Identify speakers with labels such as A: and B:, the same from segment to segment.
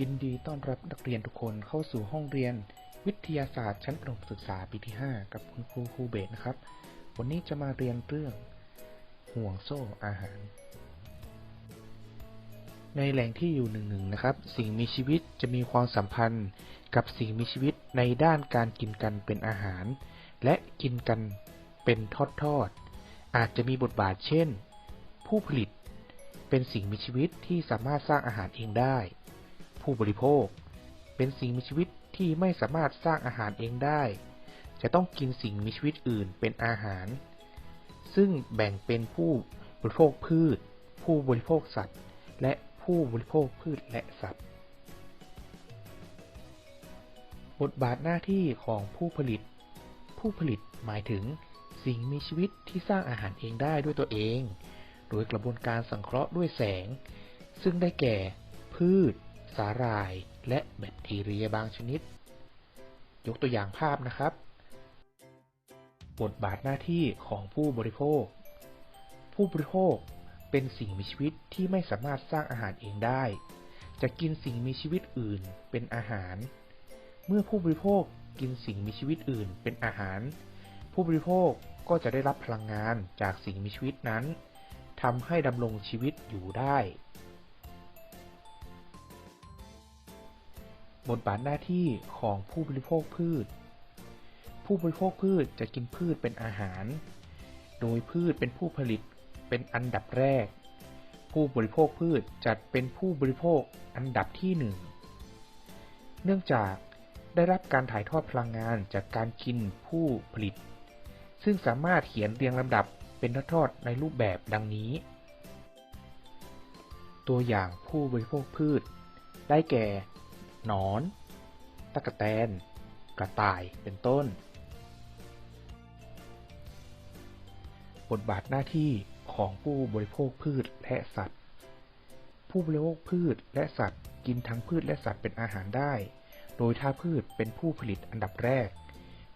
A: ยินดีต้อนรับนักเรียนทุกคนเข้าสู่ห้องเรียน วิทยาศาสตร์ชั้นประถมศึกษาปีที่ 5 กับคุณครูครูเบสนะครับ วันนี้จะมาเรียนเรื่อง ห่วงโซ่อาหาร ในแหล่งที่อยู่หนึ่งๆนะครับ สิ่งมีชีวิตจะมีความสัมพันธ์กับสิ่งมีชีวิตในด้านการกินกันเป็นอาหาร และกินกันเป็นทอดๆอาจจะมีบทบาทเช่น ผู้ผลิต เป็นสิ่งมีชีวิตที่สามารถสร้างอาหารเองได้ ผู้บริโภค เป็นสิ่งมีชีวิตที่ไม่สามารถสร้างอาหารเองได้ จะต้องกินสิ่งมีชีวิตอื่นเป็นอาหาร ซึ่งแบ่งเป็นผู้บริโภคพืช ผู้บริโภคสัตว์ และผู้บริโภคพืชและสัตว์ บทบาทหน้าที่ของผู้ผลิต ผู้ผลิตหมายถึงสิ่งมีชีวิตที่สร้างอาหารเองได้ด้วยตัวเอง โดยกระบวนการสังเคราะห์ด้วยแสง ซึ่งได้แก่ พืช สาหร่ายและแบคทีเรียบางชนิด ยกตัวอย่างภาพนะครับ บทบาทหน้าที่ของผู้บริโภค ผู้บริโภคเป็นสิ่งมีชีวิตที่ไม่สามารถสร้างอาหารเองได้ จะกินสิ่งมีชีวิตอื่นเป็นอาหาร เมื่อผู้บริโภคกินสิ่งมีชีวิตอื่นเป็นอาหาร ผู้บริโภคก็จะได้รับพลังงานจากสิ่งมีชีวิตนั้นทำให้ดำรงชีวิตอยู่ได้ บทบาทหน้าที่ของผู้บริโภคพืช ผู้บริโภคพืชจะกินพืชเป็นอาหาร โดยพืชเป็นผู้ผลิตเป็นอันดับแรก ผู้บริโภคพืชจัดเป็นผู้บริโภคอันดับที่หนึ่ง เนื่องจากได้รับการถ่ายทอดพลังงานจากการกินผู้ผลิต ซึ่งสามารถเขียนเรียงลำดับเป็นทอดในรูปแบบดังนี้ ตัวอย่างผู้บริโภคพืช ได้แก่ หนอนตะกแตน กระต่ายเป็นต้น บทบาทหน้าที่ของผู้บริโภคพืชและสัตว์ ผู้บริโภคพืชและสัตว์กินทั้งพืชและสัตว์เป็นอาหารได้ โดยถ้าพืชเป็นผู้ผลิตอันดับแรก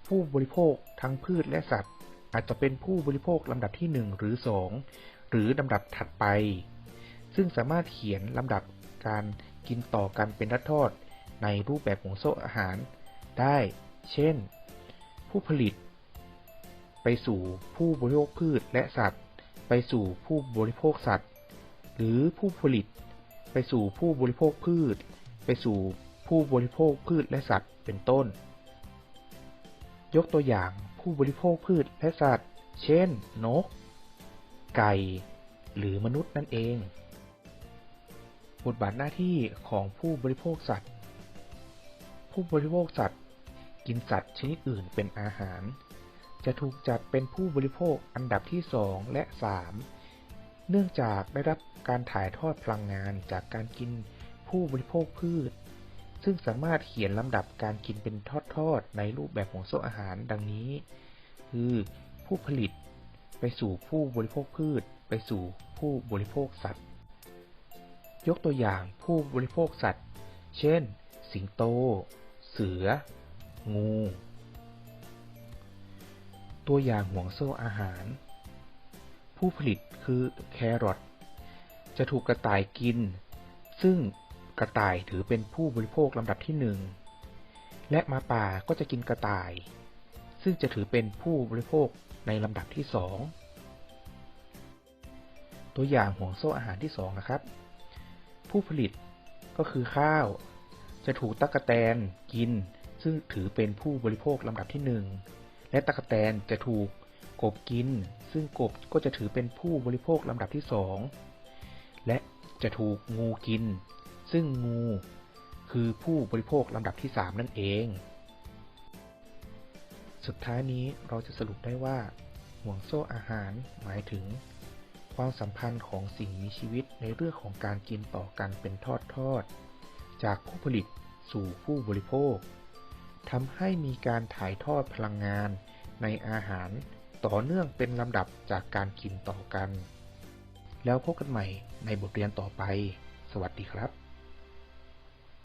A: ผู้บริโภคทั้งพืชและสัตว์ อาจจะเป็นผู้บริโภคลำดับที่ 1 หรือ 2 หรือลำดับถัดไป ซึ่งสามารถเขียนลำดับการกินต่อกันเป็นทอด ในรูปแบบของโซ่อาหารได้ เช่น ผู้ผลิต ไปสู่ผู้บริโภคพืชและสัตว์ ไปสู่ผู้บริโภคสัตว์ หรือผู้ผลิต ไปสู่ผู้บริโภคพืช ไปสู่ผู้บริโภคพืชและสัตว์ เป็นต้น ยกตัวอย่างผู้บริโภคพืชและสัตว์ เช่น นก ไก่ หรือมนุษย์นั่นเองบทบาทหน้าที่ของผู้บริโภคสัตว์ ผู้บริโภคสัตว์ กินสัตว์ชนิดอื่นเป็นอาหาร จะถูกจัดเป็นผู้บริโภคอันดับที่ 2 และ 3 เนื่องจากได้รับการถ่ายทอดพลังงานจากการกินผู้บริโภคพืช ซึ่งสามารถเขียนลำดับการกินเป็นทอดๆ ในรูปแบบของโซ่อาหารดังนี้ คือผู้ผลิตไปสู่ผู้บริโภคพืช ไปสู่ผู้บริโภคสัตว์ ยกตัวอย่างผู้บริโภคสัตว์ เช่น สิงโต เสือ งู ตัวอย่างห่วงโซ่อาหาร ผู้ผลิตคือแครอทจะถูกกระต่ายกิน ซึ่งกระต่ายถือเป็นผู้บริโภคลำดับที่หนึ่ง และมาป่าก็จะกินกระต่าย ซึ่งจะถือเป็นผู้บริโภคในลำดับที่สองตัวอย่างห่วงโซ่อาหารที่สองนะครับ ผู้ผลิตก็คือข้าว จะถูกตั๊กแตนกิน ซึ่งถือเป็นผู้บริโภคลำดับที่หนึ่งและตั๊กแตนจะถูกกบกิน ซึ่งกบก็จะถือเป็นผู้บริโภคลำดับที่สองและจะถูกงูกิน ซึ่งงูคือผู้บริโภคลำดับที่3นั่นเอง สุดท้ายนี้เราจะสรุปได้ว่าห่วงโซ่อาหารหมายถึง ความสัมพันธ์ของสิ่งมีชีวิตในเรื่องของการกินต่อกันเป็นทอดๆ จากผู้ผลิตสู่ผู้บริโภคทำให้มีการถ่ายทอดพลังงานในอาหารต่อเนื่องเป็นลำดับจากการกินต่อกัน แล้วพบกันใหม่ในบทเรียนต่อไป สวัสดีครับ